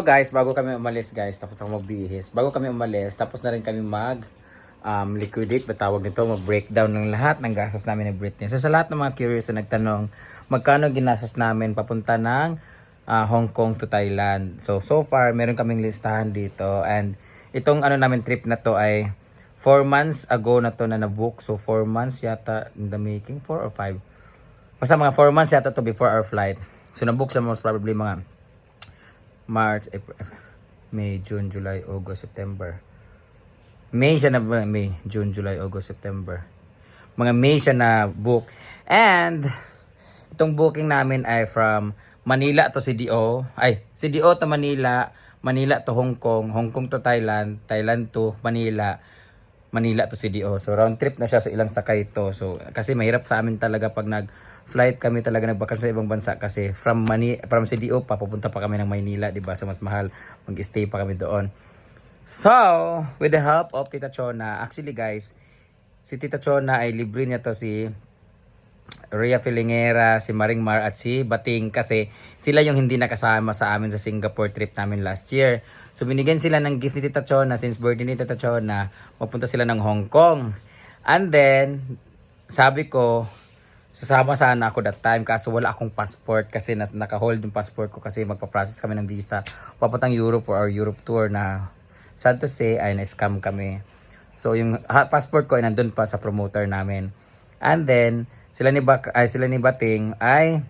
guys, bago kami umalis guys, tapos ako magbihis. Bago kami umalis, tapos na rin kami mag um, liquidate, ba tawag nito, mag-breakdown ng lahat ng gastos namin ni Britney. So sa lahat ng mga curious na nagtanong, magkano ginastos namin papunta ng ah, Hong Kong to Thailand. So so far, meron kaming listahan dito and itong ano namin trip na to ay 4 months ago na to na na-book. So 4 months yata in the making, 4 or 5. Basta mga 4 months yata to before our flight. So na-book siya most probably mga March, April, May, June, July, August, September. May siya na May, June, July, August, September. Mga May siya na book. And itong booking namin ay from Manila to CDO. Ay, CDO to Manila, Manila to Hong Kong, Hong Kong to Thailand, Thailand to Manila, Manila to CDO. So round trip na siya sa ilang sakay to. So kasi mahirap sa amin talaga pag nag flight kami talaga nagbakasyon sa ibang bansa kasi from Mani from CDO pa pupunta pa kami ng Maynila, 'di ba? So mas mahal mag-stay pa kami doon. So, with the help of Tita Chona, actually guys, si Tita Chona ay libre niya to si Rhea Filingera, si Maring Mar at si Bating kasi sila yung hindi nakasama sa amin sa Singapore trip namin last year. So binigyan sila ng gift ni Tita Chona since birthday ni Tita Chona, mapunta sila ng Hong Kong. And then, sabi ko, sasama sana ako that time kaso wala akong passport kasi nas naka-hold yung passport ko kasi magpa-process kami ng visa papuntang Europe for our Europe tour na sad to say ay na-scam kami. So yung passport ko ay nandun pa sa promoter namin. And then sila ni Bak ay sila ni Bating ay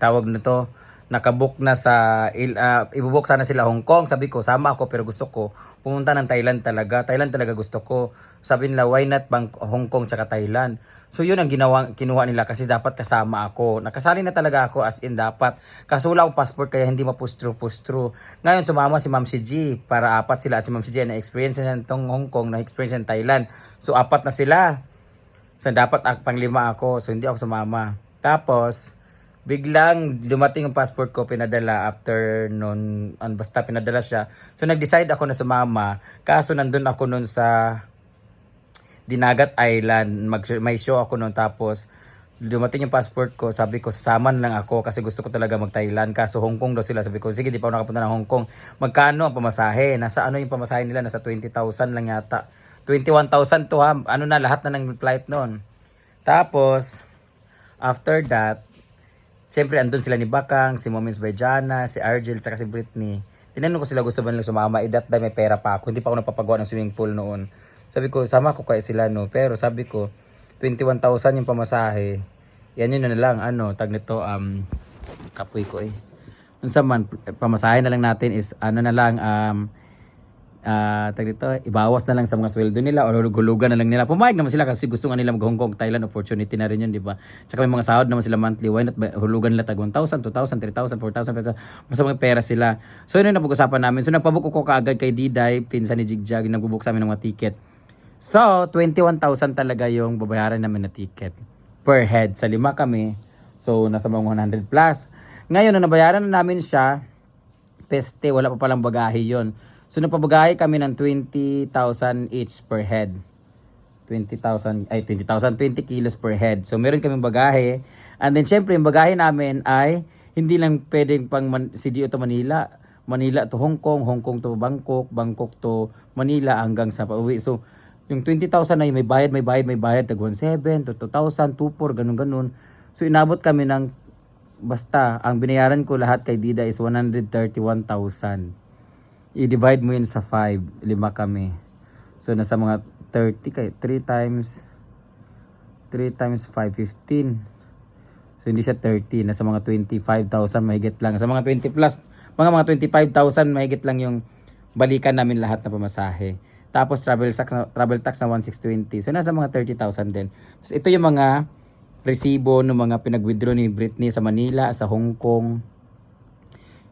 tawag nito nakabook na sa il, ah, ibubook sana sila Hong Kong. Sabi ko sama ako pero gusto ko pumunta ng Thailand talaga. Thailand talaga gusto ko. Sabi nila why not bang Hong Kong tsaka Thailand. So yun ang ginawa kinuha nila kasi dapat kasama ako. Nakasali na talaga ako as in dapat. Kaso wala akong passport kaya hindi mapustro pustro. Ngayon sumama si Ma'am si G para apat sila at si Ma'am si G na experience na itong Hong Kong na experience ng Thailand. So apat na sila. So dapat ak panglima ako. So hindi ako sumama. Tapos biglang dumating yung passport ko pinadala after noon basta pinadala siya. So nag-decide ako na sumama. Kaso nandun ako noon sa Dinagat Island. Mag, may show ako noon tapos dumating yung passport ko, sabi ko sasama na lang ako kasi gusto ko talaga mag-Thailand. Kaso Hong Kong daw sila. Sabi ko, sige, di pa ako nakapunta ng Hong Kong. Magkano ang pamasahe? Nasa ano yung pamasahe nila? Nasa 20,000 lang yata. 21,000 to ha. Ano na, lahat na ng flight noon. Tapos, after that, siyempre andun sila ni Bakang, si Moments Bajana, si Argel, tsaka si Britney. Tinanong ko sila gusto ba nilang sumama. Eh, that may pera pa ako. Hindi pa ako napapagawa ng swimming pool noon. Sabi ko, sama ko kaya sila no. Pero sabi ko, 21,000 yung pamasahe. Yan yun na lang, ano, tag nito, um, kapoy ko eh. Unsa man, pamasahe na lang natin is, ano na lang, um, ah tag dito, ibawas na lang sa mga sweldo nila or hulugan na lang nila. Pumayag naman sila kasi gusto nga nila mag Hong Kong, Thailand, opportunity na rin yun, di ba? Tsaka may mga sahod naman sila monthly. Why not hulugan nila tag 1,000, 2,000, 3,000, 4,000, 5,000. Basta mga pera sila. So yun yung napag-usapan namin. So nagpabook ko kaagad kay Diday, pinsan ni Jigjag, nagbubook sa amin ng mga ticket. So, 21,000 talaga yung babayaran namin na ticket per head. Sa lima kami. So, nasa mga 100 plus. Ngayon, na nabayaran na namin siya, peste, wala pa palang bagahe yon. So, napabagahe kami ng 20,000 each per head. 20,000, ay 20,000, 20 kilos per head. So, meron kaming bagahe. And then, syempre, yung bagahe namin ay hindi lang pwedeng pang Man- CDO to Manila. Manila to Hong Kong, Hong Kong to Bangkok, Bangkok to Manila hanggang sa pauwi. So, yung 20,000 na yun, may bayad, may bayad, may bayad, tag 1,700 to 2,000, 2,400, ganun ganun. So, inabot kami ng, basta, ang binayaran ko lahat kay Dida is 131,000. I-divide mo yun sa 5, lima kami. So, nasa mga 30 kay 3 times 3 times 5, 15. So, hindi siya 30. Nasa mga 25,000 mahigit lang. Sa mga 20 plus, mga mga 25,000 mahigit lang yung balikan namin lahat na pamasahe. Tapos travel tax, na- travel tax na 1620. So, nasa mga 30,000 din. Tapos, ito yung mga resibo ng mga pinag-withdraw ni Britney sa Manila, sa Hong Kong,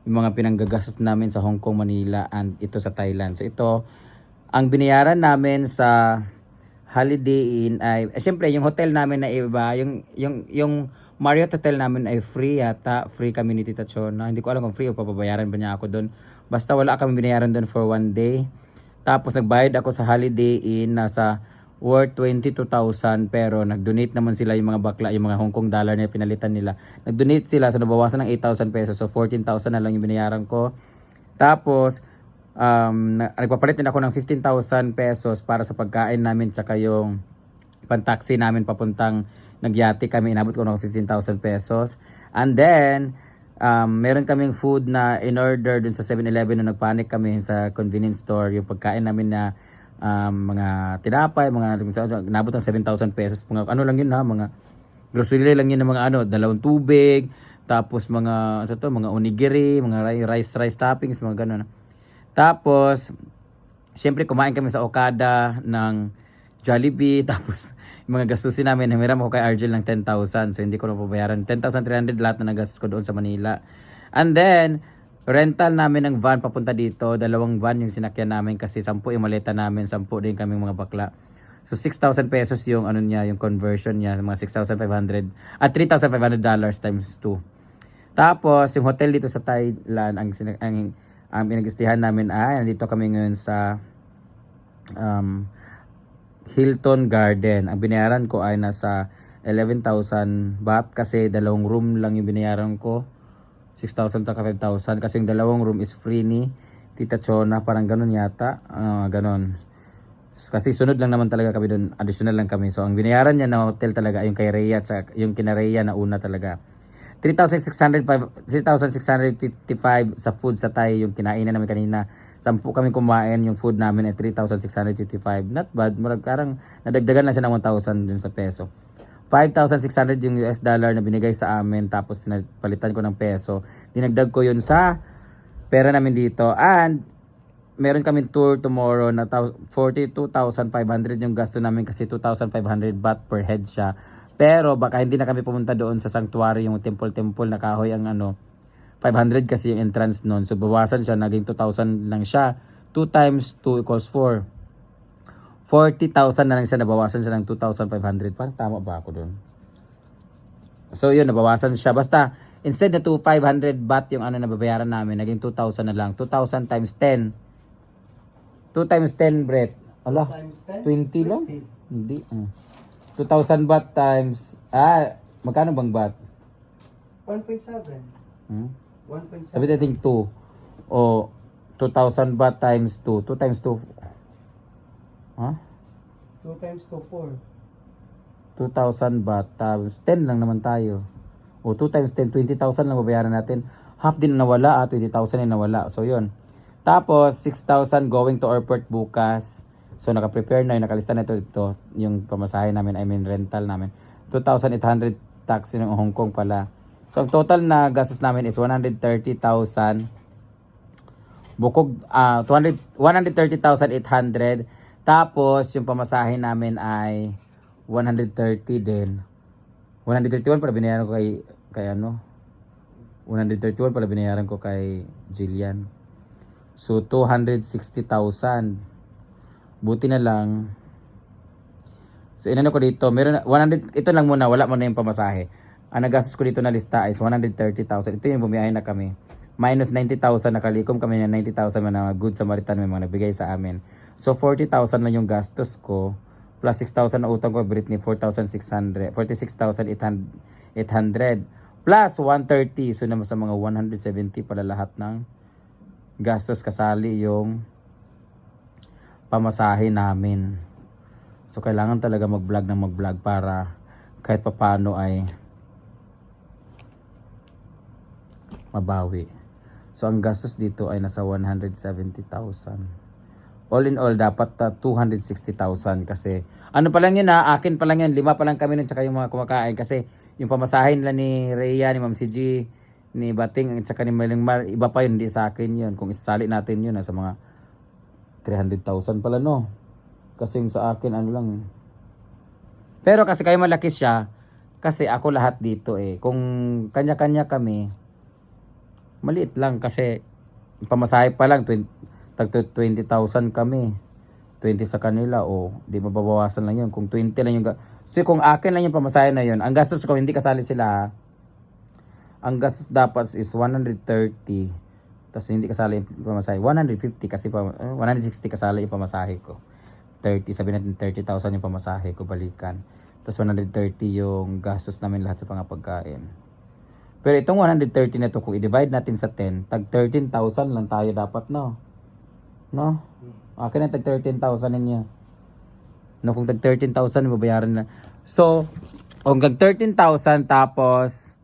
yung mga pinanggagastos namin sa Hong Kong, Manila, and ito sa Thailand. So, ito, ang binayaran namin sa Holiday Inn ay, eh, siyempre, yung hotel namin na iba, yung, yung, yung Marriott Hotel namin ay free yata, free kami ni. Hindi ko alam kung free o papabayaran ba niya ako doon. Basta wala kami binayaran doon for one day. Tapos nagbayad ako sa Holiday Inn nasa worth 22,000 pero nag-donate naman sila yung mga bakla, yung mga Hong Kong dollar na pinalitan nila. Nag-donate sila so nabawasan ng 8,000 pesos so 14,000 na lang yung binayaran ko. Tapos, um, na, nagpapalit din ako ng 15,000 pesos para sa pagkain namin tsaka yung pantaxi namin papuntang nagyati kami. Inabot ko ng 15,000 pesos. And then, um, meron kaming food na in-order dun sa 7-Eleven nung nagpanik kami sa convenience store. Yung pagkain namin na um, mga tinapay, mga nabot ng 7,000 pesos. Mga, ano lang yun ha, mga grocery lang yun ng mga ano, dalawang tubig, tapos mga, ano to, mga onigiri, mga ri- rice, rice toppings, mga ganun. Tapos, Siyempre, kumain kami sa Okada ng Jollibee. Tapos, yung mga gastusin namin, namiram ako kay Argel ng 10,000. So, hindi ko na pabayaran. 10,300 lahat na nagastos ko doon sa Manila. And then, rental namin ng van papunta dito. Dalawang van yung sinakyan namin kasi 10 yung maleta namin. 10 din kaming mga bakla. So, 6,000 pesos yung ano niya, yung conversion niya. Mga 6,500. At 3,500 dollars times 2. Tapos, yung hotel dito sa Thailand, ang, ang, ang pinag-istihan namin ay, nandito kami ngayon sa um, Hilton Garden. Ang binayaran ko ay nasa 11,000 baht kasi dalawang room lang yung binayaran ko. 6,000 taka 5,000 kasi yung dalawang room is free ni Tita Chona. Parang ganun yata. Ah, ganun. Kasi sunod lang naman talaga kami doon. Additional lang kami. So ang binayaran niya na hotel talaga yung kay Rhea at yung kina Rhea na una talaga. 3,605 3,655 sa food sa Thai yung kinainan namin kanina. Sampu kami kumain, yung food namin ay 3,655. Not bad. Marag karang nadagdagan lang siya ng 1,000 dun sa peso. 5,600 yung US dollar na binigay sa amin tapos pinapalitan ko ng peso. Dinagdag ko yun sa pera namin dito. And meron kami tour tomorrow na thou- 42,500 yung gasto namin kasi 2,500 baht per head siya. Pero baka hindi na kami pumunta doon sa sanctuary, yung temple-temple na kahoy ang ano, 500 kasi yung entrance noon. So bawasan siya, naging 2,000 lang siya. 2 times 2 equals 4. 40,000 na lang siya, nabawasan siya ng 2,500. Parang tama ba ako doon? So yun, nabawasan siya. Basta, instead na 2,500 baht yung ano na babayaran namin, naging 2,000 na lang. 2,000 times 10. 2 times 10, Brett. Ala, Times 10? 20 lang? Hindi. ah. 2,000 baht times, ah, magkano bang baht? 1.7. Hmm? 1.7. Sabi natin 2. O 2,000 baht times 2. 2 times 2. Ha? 2 times 2, 4. 2,000 baht times 10 lang naman tayo. O 2 times 10, 20,000 lang babayaran natin. Half din na nawala at 20,000 na nawala. So yun. Tapos 6,000 going to airport bukas. So naka-prepare na yun, nakalista na ito, ito yung pamasahe namin, I mean rental namin. 2,800 taxi ng Hong Kong pala. So ang total na gastos namin is 130,000 bukog ah 200 130,800 tapos yung pamasahe namin ay 130 din. 131 para binayaran ko kay kay ano? 131 para binayaran ko kay Jillian. So 260,000 buti na lang. So inano ko dito meron na- 100 ito lang muna wala mo na yung pamasahe ang nagastos ko dito na lista is 130,000 ito yung bumiyahe na kami minus 90,000 nakalikom kami ng 90,000 man na good Samaritan may mga nagbigay sa amin. So 40,000 lang yung gastos ko plus 6,000 na utang ko Britney 4,600 46,800 plus 130 so naman sa mga 170 pala lahat ng gastos kasali yung pamasahe namin. So kailangan talaga mag-vlog ng mag-vlog para kahit papano ay mabawi. So ang gastos dito ay nasa 170,000. All in all, dapat uh, 260,000 kasi ano pa lang yun ha, akin pa lang yun, lima pa lang kami nun tsaka yung mga kumakain kasi yung pamasahin nila ni Rhea, ni Ma'am CG, ni Bating, at saka ni Maling Mar, iba pa yun, hindi sa akin yun. Kung isasali natin yun, nasa mga 300,000 pala no. Kasi yung sa akin, ano lang. Pero kasi kayo malaki siya, kasi ako lahat dito eh. Kung kanya-kanya kami, maliit lang kasi pamasahe pa lang 20 tag 20,000 kami. 20 sa kanila o di mababawasan lang yun. Kung 20 lang yung so kung akin lang yung pamasahe na yun ang gastos ko hindi kasali sila ang gastos dapat is 130 tapos hindi kasali yung pamasahe. 150 kasi pa, eh, 160 kasali yung pamasahe ko. 30 sabi natin 30,000 yung pamasahe ko balikan. Tapos 130 yung gastos namin lahat sa pangapagkain Pero itong 130 na to, kung i-divide natin sa 10, tag 13,000 lang tayo dapat, no? No? Akin na tag 13,000 ninyo. No, kung tag 13,000, babayaran na. So, kung tag 13,000 tapos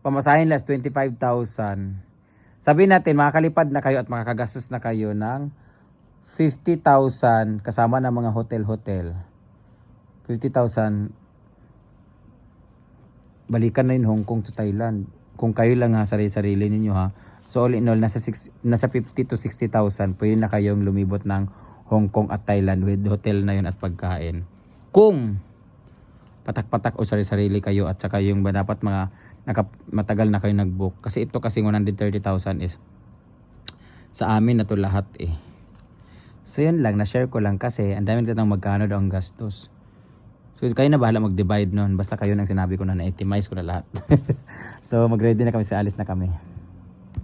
pamasahin last 25,000. Sabihin natin, makakalipad na kayo at makakagastos na kayo ng 50,000 kasama ng mga hotel-hotel. 50,000 balikan na yun Hong Kong to Thailand. Kung kayo lang ha, sarili-sarili ninyo ha. So all in all, nasa, six, nasa 50 to 60,000, pwede na kayong lumibot ng Hong Kong at Thailand with hotel na yun at pagkain. Kung patak-patak o sarili-sarili kayo at saka yung ba dapat mga naka, matagal na kayo nag-book. Kasi ito kasi 130,000 is sa amin na to lahat eh. So yun lang, na-share ko lang kasi ang dami nitong magkano daw ang gastos. So kayo na bahala mag-divide nun. Basta kayo nang sinabi ko na na-itemize ko na lahat. so mag-ready na kami sa alis na kami.